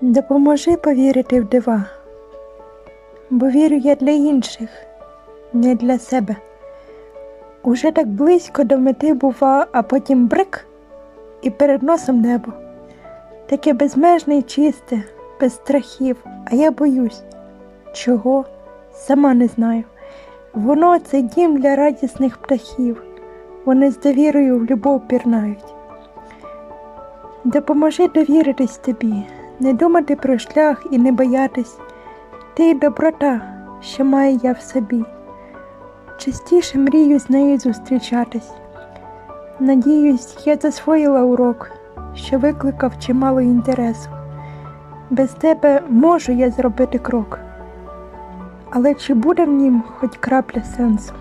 Допоможи повірити в дива, бо вірю я для інших, не для себе. Уже так близько до мети бува, а потім брик і перед носом небо. Таке безмежне і чисте, без страхів, а я боюсь. Чого? Сама не знаю. Воно це дім для радісних птахів. Вони з довірою в любов пірнають. Допоможи довіритись тобі, не думати про шлях і не боятись. Ти доброта, що маю я в собі. Частіше мрію з нею зустрічатись. Надіюсь, я засвоїла урок, що викликав чимало інтересу. Без тебе можу я зробити крок. Але чи буде в нім хоч крапля сенсу?